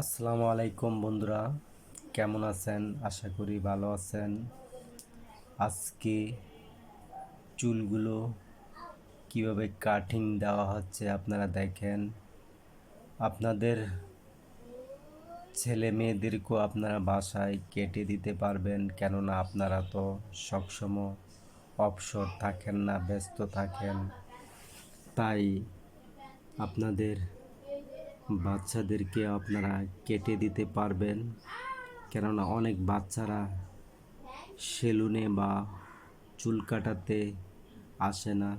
আসসালামু আলাইকুম বন্ধুরা, কেমন আছেন? আশা করি ভালো আছেন। আজকে চুলগুলো কীভাবে কাটিং দেওয়া হচ্ছে আপনারা দেখেন। আপনাদের ছেলে মেয়েদেরকেও আপনারা বাসায় কেটে দিতে পারবেন, কেননা আপনারা তো সবসময় অবসর থাকেন না, ব্যস্ত থাকেন। তাই আপনাদের বাচ্চাদেরকে আপনারা কেটে দিতে পারবেন। কেননা অনেক বাচ্চারা সেলুনে বা চুল কাটাতে আসে না।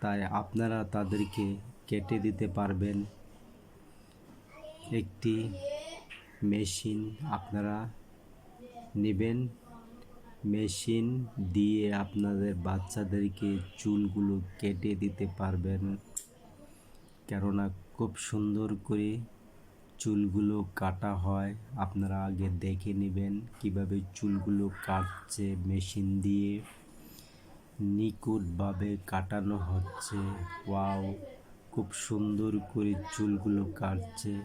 তাই আপনারা তাদেরকে কেটে দিতে পারবেন। একটি মেশিন আপনারা নেবেন। মেশিন দিয়ে আপনাদের বাচ্চাদেরকে চুলগুলো কেটে দিতে পারবেন। কেননা খুব সুন্দর করে চুলগুলো কাটা হয়। আপনারা আগে দেখে নেবেন কীভাবে চুলগুলো কাটছে মেশিন দিয়ে। নিখুঁতভাবে কাটানো হচ্ছে। ওয়াও, খুব সুন্দর করে চুলগুলো কাটছে।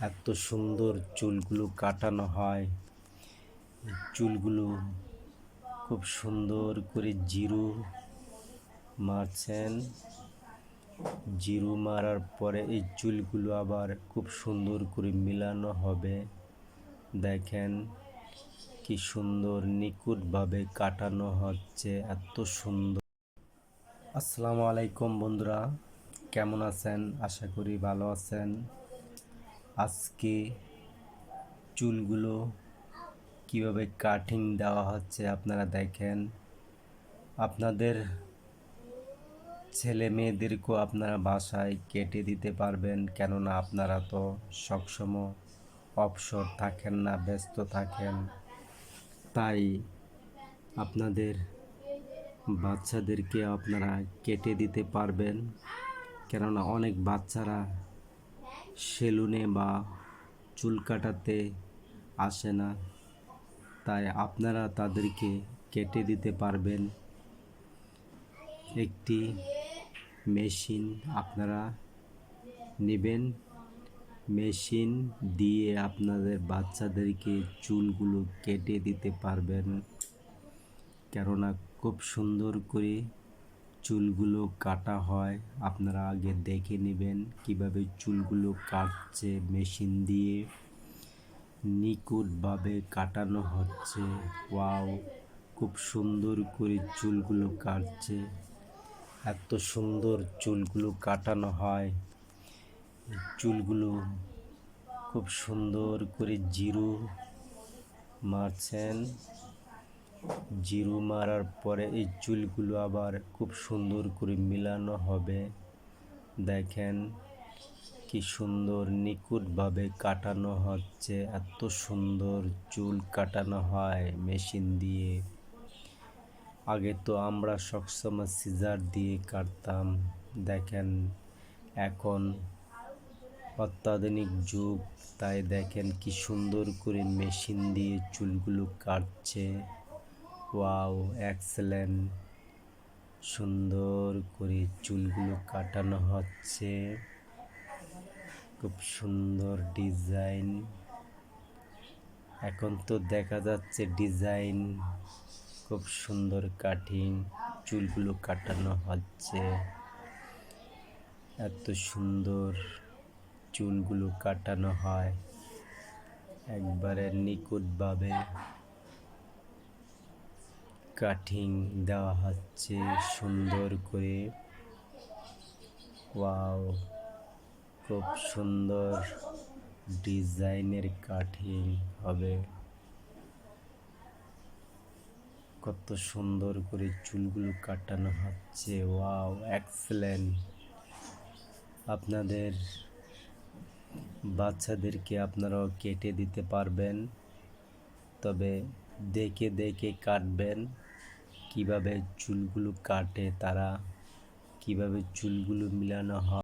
এত সুন্দর চুলগুলো কাটানো হয়। চুলগুলো খুব সুন্দর করে জিরো মারছেন। জিরো মারার পরে এই চুলগুলো আবার খুব সুন্দর করে মিলানো হবে। দেখেন কি সুন্দর নিখুঁতভাবে কাটানো হচ্ছে, এত সুন্দর। আসসালামু আলাইকুম বন্ধুরা, কেমন আছেন? আশা করি ভালো আছেন। আজকে চুলগুলো কীভাবে কাটিং দেওয়া হচ্ছে আপনারা দেখেন। আপনাদের ছেলে মেয়েদেরকেও আপনারা বাসায় কেটে দিতে পারবেন, কেননা আপনারা তো সবসময় অবসর থাকেন না, ব্যস্ত থাকেন। তাই আপনাদের বাচ্চাদেরকে আপনারা কেটে দিতে পারবেন, কেননা অনেক বাচ্চারা সেলুনে বা চুল কাটাতে আসে না। তাই আপনারা তাদেরকে কেটে দিতে পারবেন। একটি মেশিন আপনারা নেবেন। মেশিন দিয়ে আপনাদের বাচ্চাদেরকে চুলগুলো কেটে দিতে পারবেন। কেননা খুব সুন্দর করে চুলগুলো কাটা হয়। আপনারা আগে দেখে নেবেন কীভাবে চুলগুলো কাটছে মেশিন দিয়ে। নিখুঁতভাবে কাটানো হচ্ছে। ওয়াও, খুব সুন্দর করে চুলগুলো কাটছে। এত সুন্দর চুলগুলো কাটানো হয়। চুলগুলো খুব সুন্দর করে জিরু মারছেন। জিরু মারার পরে এই চুলগুলো আবার খুব সুন্দর করে মিলানো হবে। দেখেন কি সুন্দর নিকুটভাবে কাটানো হচ্ছে। এত সুন্দর চুল কাটানো হয় মেশিন দিয়ে। আগে তো আমরা সবসময় সিজার দিয়ে কাটতাম। দেখেন, এখন অত্যাধুনিক যুগ, তাই দেখেন কি সুন্দর করে মেশিন দিয়ে চুলগুলো কাটছে। ওয়াও এক্সেলেন্ট সুন্দর করে চুলগুলো কাটানো হচ্ছে। খুব সুন্দর ডিজাইন এখন তো দেখা যাচ্ছে ডিজাইন খুব সুন্দর কাটিং চুলগুলো কাটানো হচ্ছে। এত সুন্দর চুলগুলো কাটানো হয়। একবারে নিখুঁতভাবে কাটিং দেওয়া হচ্ছে সুন্দর করে। ওয়াও, খুব সুন্দর ডিজাইনের কাটিং হবে। কত সুন্দর করে চুলগুলো কাটানো হচ্ছে। ওয়াও এক্সেলেন্ট আপনাদের বাচ্চাদেরকে আপনারাও কেটে দিতে পারবেন, তবে দেখে দেখে কাটবেন কীভাবে চুলগুলো কাটে, তারা কীভাবে চুলগুলো মিলানো হয়।